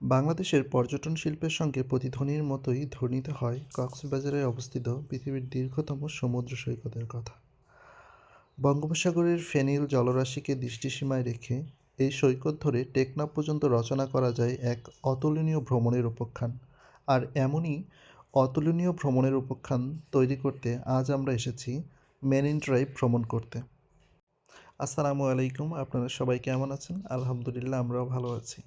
বাংলাদেশের পর্যটন শিল্পের সঙ্গে প্রতিধ্বনির মতোই ধ্বনিত হয় কক্সবাজারে অবস্থিত পৃথিবীর দীর্ঘতম সমুদ্র সৈকতের কথা। বঙ্গোপসাগরের ফেনিল জলরাশিকে দৃষ্টিসীমায় রেখে এই সৈকত ধরে টেকনাফ পর্যন্ত রচনা করা যায় এক অতুলনীয় ভ্রমণের উপখ্যান। আর এমনই অতুলনীয় ভ্রমণের উপখ্যান তৈরি করতে আজ আমরা এসেছি মেরিন ড্রাইভ ভ্রমণ করতে। আসসালামু আলাইকুম, আপনারা সবাই কেমন আছেন? আলহামদুলিল্লাহ, আমরাও ভালো আছি।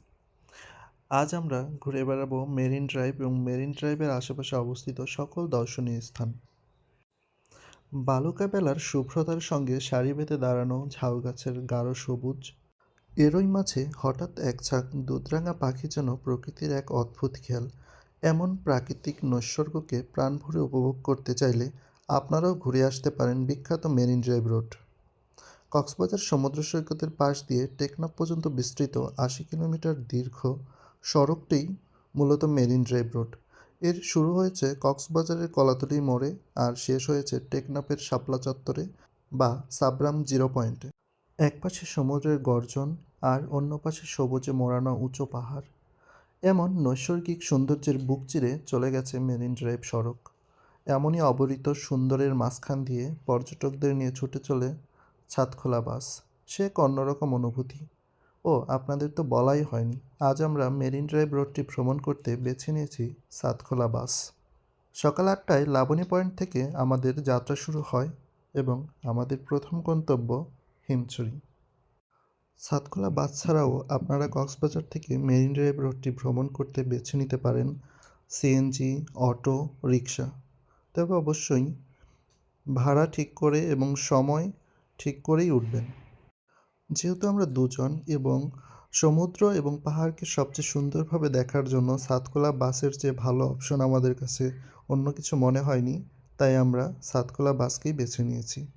আজ আমরা ঘুরে বেড়াবো মেরিন ড্রাইভ এবং মেরিন ড্রাইভের আশেপাশে অবস্থিত সকল দর্শনীয় স্থান। বালুকা বেলার শুভ্রতার সঙ্গে সারি বেঁধে দাঁড়ানো ঝাউ গাছের গাঢ় সবুজ এরই মাঝে হঠাৎ এক ঝাঁক দুধরাঙা পাখি যেন প্রকৃতির এক অদ্ভুত খেয়াল। এমন প্রাকৃতিক নৈসর্গকে প্রাণ ভরে উপভোগ করতে চাইলে আপনারাও ঘুরে আসতে পারেন বিখ্যাত মেরিন ড্রাইভ রোড। কক্সবাজার সমুদ্র সৈকতের পাশ দিয়ে টেকনাফ পর্যন্ত বিস্তৃত আশি কিলোমিটার দীর্ঘ সড়কটিই মূলত মেরিন ড্রাইভ রোডের শুরু হয়েছে কক্সবাজারের কলাতলি মোড়ে আর শেষ হয়েছে টেকনাফের শাপলা চত্বরে বা সাবরাম জিরো পয়েন্টে। এক পাশে সমুদ্রের গর্জন আর অন্য পাশে সবুজে মোড়ানো উঁচু পাহাড়। এমন নৈসর্গিক সৌন্দর্যের বুক চিরে চলে গেছে মেরিন ড্রাইভ সড়ক। এমনই অবরিত সুন্দরের মাঝখান দিয়ে পর্যটকদের নিয়ে ছুটে চলে ছাদখোলা বাস। সে এক অন্যরকম অনুভূতি। ও, আপনাদের তো বলাই হয়নি। আজ আমরা মেরিন ড্রাইভ রোডটি ভ্রমণ করতে বেছে নিয়েছি সাতখোলা বাস। সকাল আটটায় লাবণী পয়েন্ট থেকে আমাদের যাত্রা শুরু হয় এবং আমাদের প্রথম গন্তব্য হিমছড়ি। সাতখোলা বাস ছাড়াও আপনারা কক্সবাজার থেকে মেরিন ড্রাইভ রোডটি ভ্রমণ করতে বেছে নিতে পারেন সিএনজি, অটো রিক্সা তবে অবশ্যই ভাড়া ঠিক করে এবং সময় ঠিক করেই উঠবেন। যেহেতু আমরা দুজন এবং সমুদ্র এবং পাহাড়কে সবচেয়ে সুন্দরভাবে দেখার জন্য সাতকোলা বাসের চেয়ে ভালো অপশন আমাদের কাছে অন্য কিছু মনে হয়নি, তাই আমরা সাতকোলা বাসকেই বেছে নিয়েছি।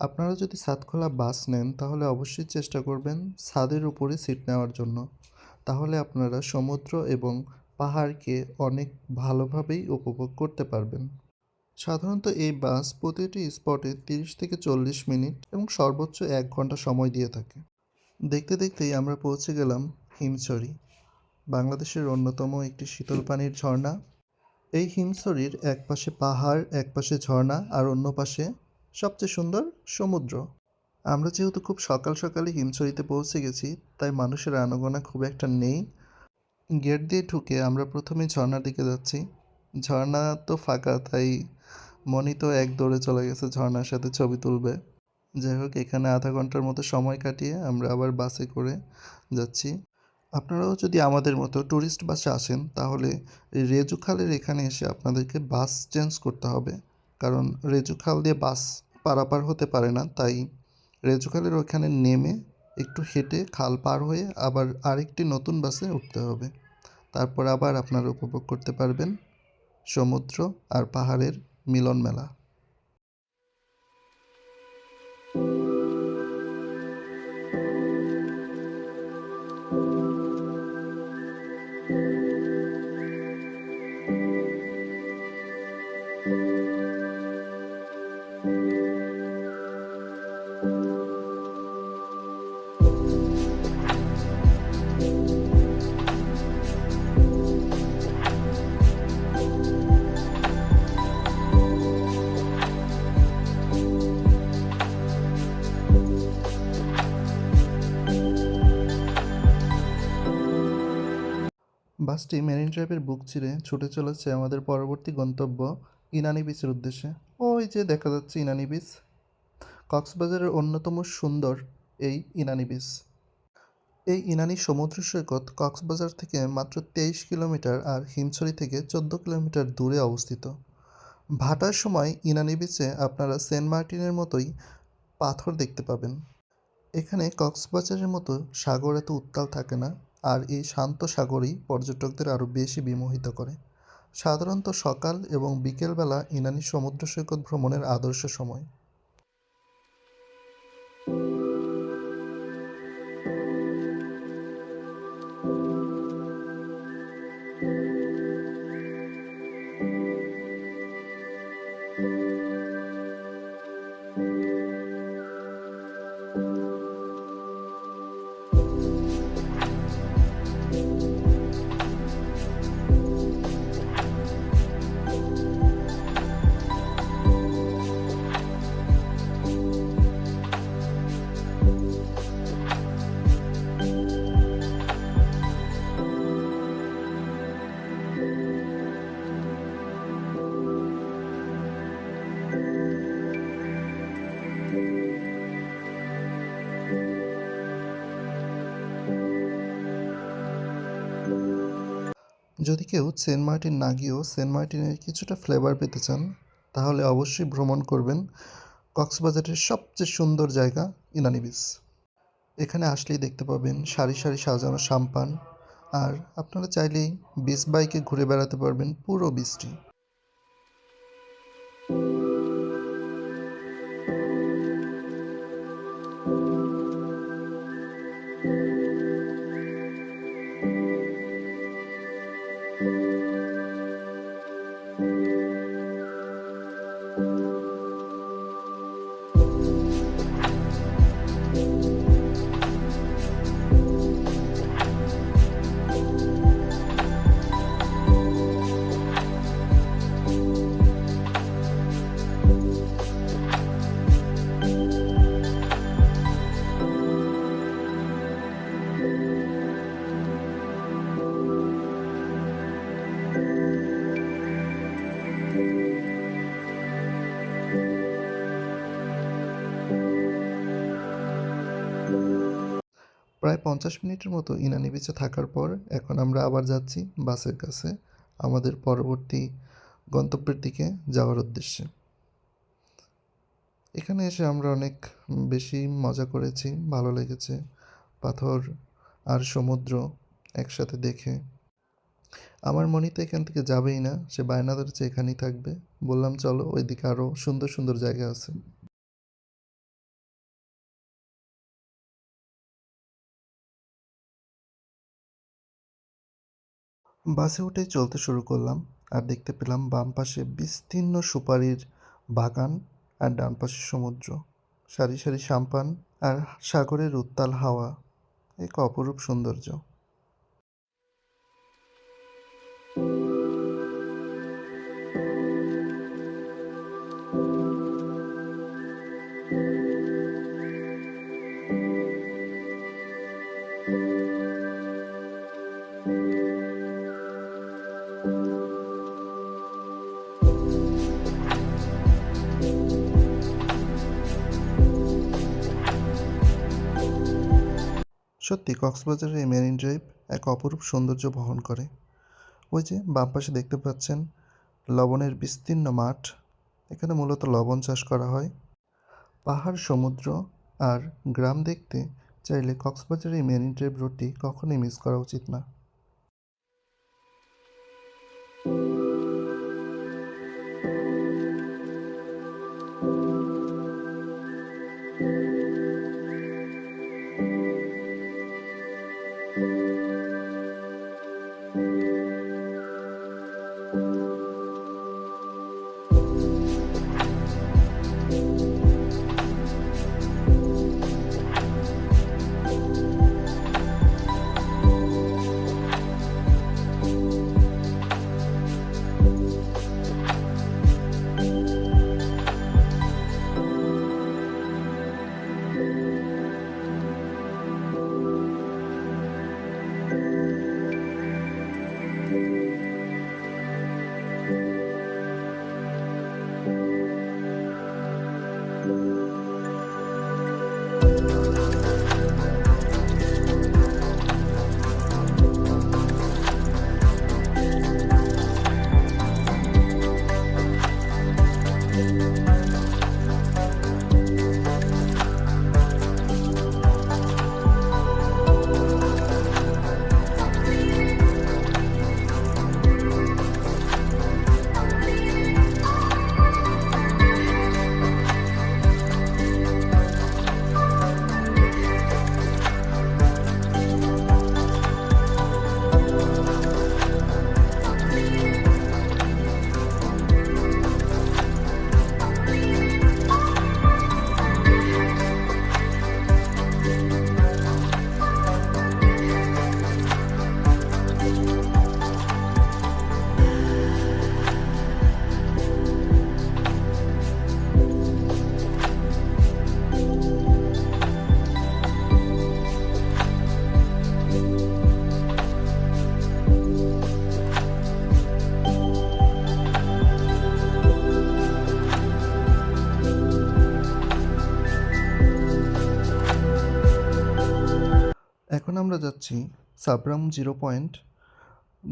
আপনারা যদি সাতকোলা বাস নেন, তাহলে অবশ্যই চেষ্টা করবেন ছাদের উপরে সিট নেওয়ার জন্য। তাহলে আপনারা সমুদ্র এবং পাহাড়কে অনেক ভালোভাবেই উপভোগ করতে পারবেন। সাধারণত এই বাস প্রতিটি স্পটে তিরিশ থেকে চল্লিশ মিনিট এবং সর্বোচ্চ এক ঘণ্টা সময় দিয়ে থাকে। দেখতে দেখতেই আমরা পৌঁছে গেলাম হিমছড়ি, বাংলাদেশের অন্যতম একটি শীতল পানির ঝর্ণা। এই হিমছড়ির এক পাশে পাহাড় এক পাশে ঝর্ণা আর অন্য পাশে সবচেয়ে সুন্দর সমুদ্র। আমরা যেহেতু খুব সকাল সকালে হিমছড়িতে পৌঁছে গেছি, তাই মানুষের আনাগোনা খুব একটা নেই। গেট দিয়ে ঢুকে আমরা প্রথমে ঝর্ণার দিকে যাচ্ছি। ঝর্ণা তো ফাঁকা, তাই মনি তো এক দৌড়ে চলে গেছে ঝর্ণার সাথে ছবি তুলবে। যাই হোক, এখানে আধা ঘণ্টার মতো সময় কাটিয়ে আমরা আবার বাসে করে যাচ্ছি। আপনারাও যদি আমাদের মতো ট্যুরিস্ট বাসে আসেন, তাহলে রেজুখালের এখানে এসে আপনাদেরকে বাস চেঞ্জ করতে হবে। কারণ রেজুখাল দিয়ে বাস পারাপার হতে পারে না, তাই রেজুখালের ওখানে নেমে একটু হেঁটে খাল পার হয়ে আবার আরেকটি নতুন বাসে উঠতে হবে। তারপর আবার আপনারা উপভোগ করতে পারবেন। সমুদ্র আর পাহাড়ের মিলন মেলা বাসটি মেরিন ড্রাইভের বুক চিরে ছুটে চলেছে আমাদের পরবর্তী গন্তব্য ইনানি বিচের উদ্দেশ্যে। ওই যে দেখা যাচ্ছে ইনানি বিচ। কক্সবাজারের অন্যতম সুন্দর এই ইনানি বিচ। এই ইনানি সমুদ্র সৈকত কক্সবাজার থেকে মাত্র তেইশ কিলোমিটার আর হিমছড়ি থেকে চোদ্দ কিলোমিটার দূরে অবস্থিত। ভাটার সময় ইনানি বিচে আপনারা সেন্ট মার্টিনের মতোই পাথর দেখতে পাবেন। এখানে কক্সবাজারের মতো সাগর এত উত্তাল থাকে না। আর এই শান্ত সাগরই পর্যটকদের আরও বেশি বিমোহিত করে। সাধারণত সকাল এবং বিকেলবেলা ইনানি সমুদ্র সৈকত ভ্রমণের আদর্শ সময়। যদি কেউ সেন্ট মার্টিন না গিয়েও সেন্ট মার্টিনের কিছুটা ফ্লেভার পেতে চান, তাহলে অবশ্যই ভ্রমণ করবেন কক্সবাজারের সবচেয়ে সুন্দর জায়গা ইনানি বিচ। এখানে আসলেই দেখতে পাবেন সারি সারি সাজানো সাম্পান, আর আপনারা চাইলেই বিচ বাইকে ঘুরে বেড়াতে পারবেন পুরো বিচটি। প্রায় পঞ্চাশ মিনিটের মতো ইনানি বিচে থাকার পর এখন আমরা আবার যাচ্ছি বাসের কাছে, আমাদের পরবর্তী গন্তব্যের দিকে যাওয়ার উদ্দেশ্যে। এখানে এসে আমরা অনেক বেশি মজা করেছি, ভালো লেগেছে। পাথর আর সমুদ্র একসাথে দেখে। আমার মনি তো এখান থেকে যাবেই না, সে বায়না ধরেছে এখানেই থাকবে। বললাম, চলো, ওইদিকে আরও সুন্দর সুন্দর জায়গা আছে। বাসে উঠে চলতে শুরু করলাম আর দেখতে পেলাম বাম পাশে বিস্তীর্ণ সুপারির বাগান আর ডান পাশে সমুদ্র। সারি সারি সাম্পান আর সাগরের উত্তাল হাওয়া। এক অপরূপ সৌন্দর্য। সত্যি কক্সবাজারের এই মেরিন ড্রাইভ এক অপরূপ সৌন্দর্য বহন করে। ওই যে বাম পাশে দেখতে পাচ্ছেন লবণের বিস্তীর্ণ মাঠ। এখানে মূলত লবণ চাষ করা হয়। পাহাড়, সমুদ্র আর গ্রাম দেখতে চাইলে কক্সবাজারের মেরিন ড্রাইভ রোডটি কখনোই মিস করা উচিত না। আমরা যাচ্ছি সাবরাম জিরো পয়েন্ট।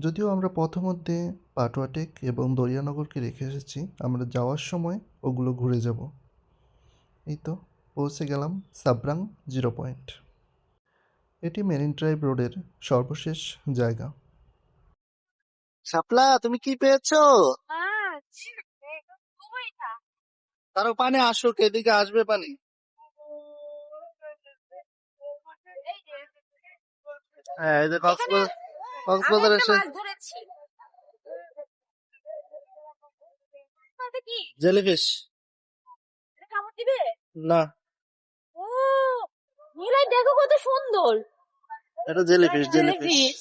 যদিও আমরা পথমধ্যে পাটুয়াটেক এবং দরিয়ানগরকে রেখে এসেছি আমরা যাওয়ার সময় ওগুলো ঘুরে যাব। এই তো পৌঁছে গেলাম সাবরাং জিরো পয়েন্ট। এটি মেরিন ড্রাইভ রোডের সর্বশেষ জায়গা। শাপলা তুমি কি পেয়েছ? তারও পানি আসুক এদিকে আসবে পানি? হ্যাঁ এই যে কক্সবাজার কক্সবাজার এসে জেলিফিশ। না। ও নীলাই দেখো কত সুন্দর। এটা জেলিফিশ। জেলিফিশ।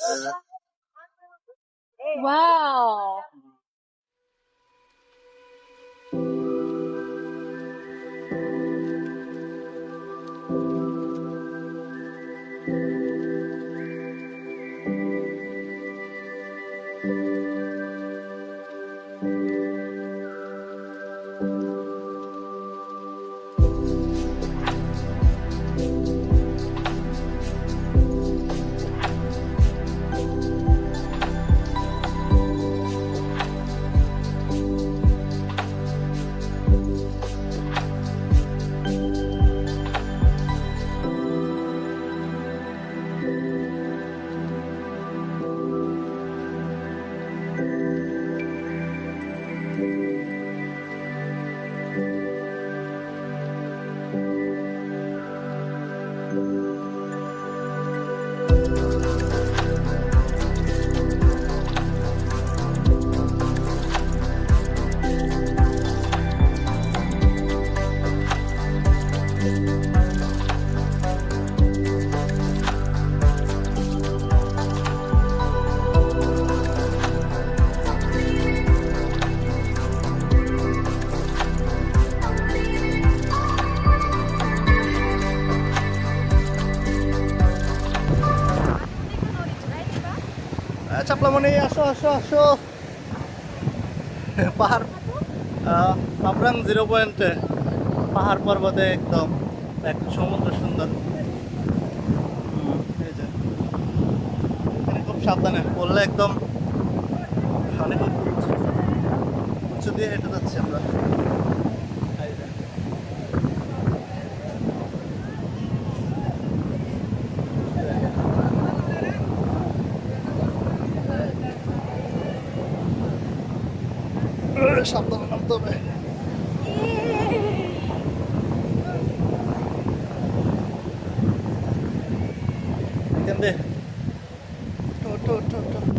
ওয়াও। আসো পাহাড় সাবরাং জিরো পয়েন্টে পাহাড় পর্বতে একদম এক সমুদ্র সুন্দর। এখানে খুব সাবধানে পড়লে একদম অনেক উঁচু দিয়ে হেঁটে যাচ্ছি আমরা। んで。とととと。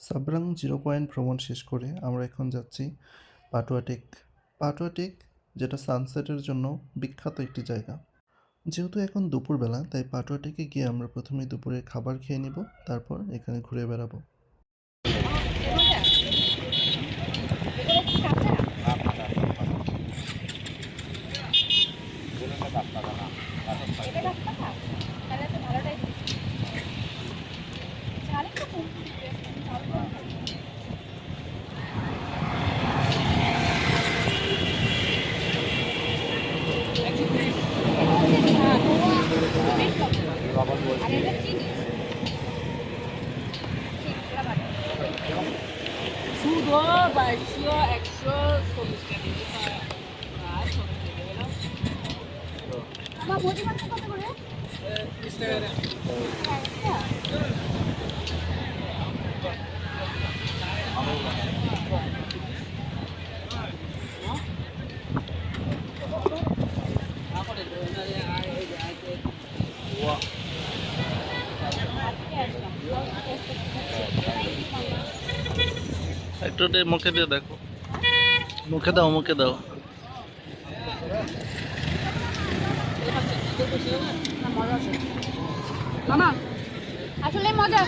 সাবরাং জিরো পয়েন্ট ভ্রমণ শেষ করে আমরা এখন যাচ্ছি পাটুয়াটেক। পাটুয়াটেক, যেটা সানসেটের জন্য বিখ্যাত একটি জায়গা। যেহেতু এখন দুপুরবেলা, তাই পাটুয়াটেকে গিয়ে আমরা প্রথমে দুপুরের খাবার খেয়ে নিব, তারপর এখানে ঘুরে বেড়াবো। ভালোটাই। শুধু বাইশশো একশো চল্লিশ টাকা গেলাম আমার ওটা মুখে দিয়ে দেখো। মুখে দাও মুখে দাও। মামা আসলে মজা।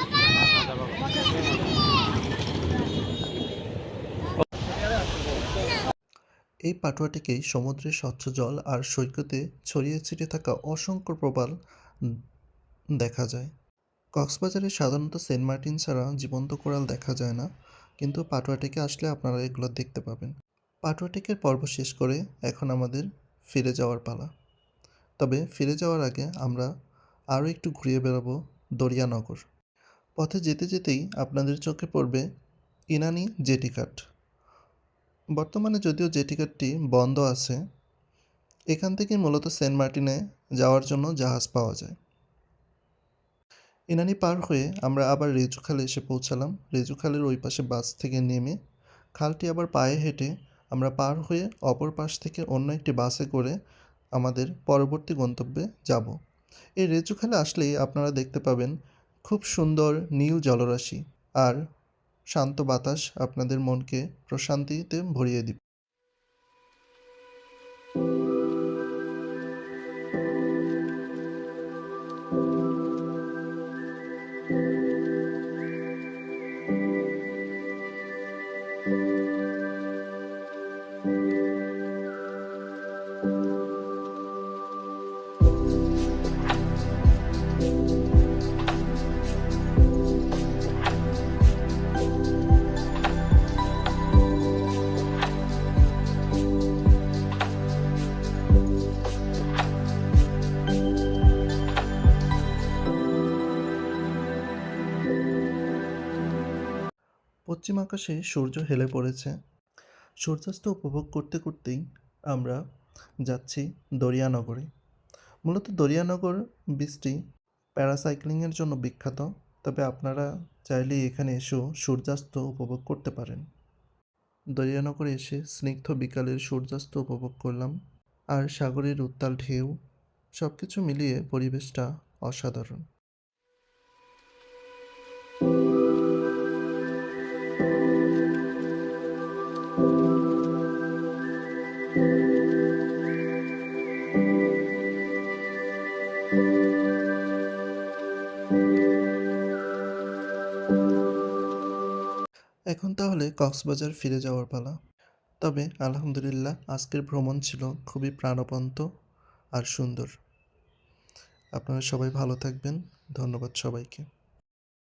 এই পাটুয়াটিকেই সমুদ্রের স্বচ্ছ জল আর সৈকতে ছড়িয়ে ছিটিয়ে থাকা অসংখ্য প্রবাল দেখা যায়। কক্সবাজারে সাধারণত সেন্ট মার্টিন ছাড়া জীবন্ত কোরাল দেখা যায় না। কিন্তু পাটুয়াটিকে আসলে আপনারা এগুলো দেখতে পাবেন। পাটুয়াটিকের পর্ব শেষ করে এখন আমাদের ফিরে যাওয়ার পালা। তবে ফিরে যাওয়ার আগে আমরা আরও একটু ঘুরিয়ে বেড়াবো দরিয়ানগর। পথে যেতে যেতেই আপনাদের চোখে পড়বে ইনানি জেটিঘাট বর্তমানে যদিও জেটিঘাটটি বন্ধ আছে, এখান থেকে মূলত সেন্ট মার্টিনে যাওয়ার জন্য জাহাজ পাওয়া যায়। ইনানি পার হয়ে আমরা আবার রেজুখালে এসে পৌঁছালাম। রেজুখালের ওই পাশে বাস থেকে নেমে খালটি আবার পায়ে হেঁটে আমরা পার হয়ে অপর পাশ থেকে অন্য একটি বাসে করে আমাদের পরবর্তী গন্তব্যে যাব। এই রেজুখালে আসলেই আপনারা দেখতে পাবেন খুব সুন্দর নীল জলরাশি আর শান্ত বাতাস আপনাদের মনকে প্রশান্তিতে ভরিয়ে দিবে। পশ্চিম আকাশে সূর্য হেলে পড়েছে। সূর্যাস্ত উপভোগ করতে করতেই আমরা যাচ্ছি দরিয়ানগরে। মূলত দরিয়ানগর বীচটি প্যারাসাইক্লিংয়ের জন্য বিখ্যাত, তবে আপনারা চাইলে এখানে এসেও সূর্যাস্ত উপভোগ করতে পারেন। দরিয়ানগরে এসে স্নিগ্ধ বিকালের সূর্যাস্ত উপভোগ করলাম, আর সাগরের উত্তাল ঢেউ সব কিছু মিলিয়ে পরিবেশটা অসাধারণ। এখন তাহলে কক্সবাজার ফিরে যাওয়ার পালা। তবে আলহামদুলিল্লাহ আজকের ভ্রমণ ছিল খুবই প্রাণবন্ত আর সুন্দর। আপনারা সবাই ভালো থাকবেন। ধন্যবাদ সবাইকে।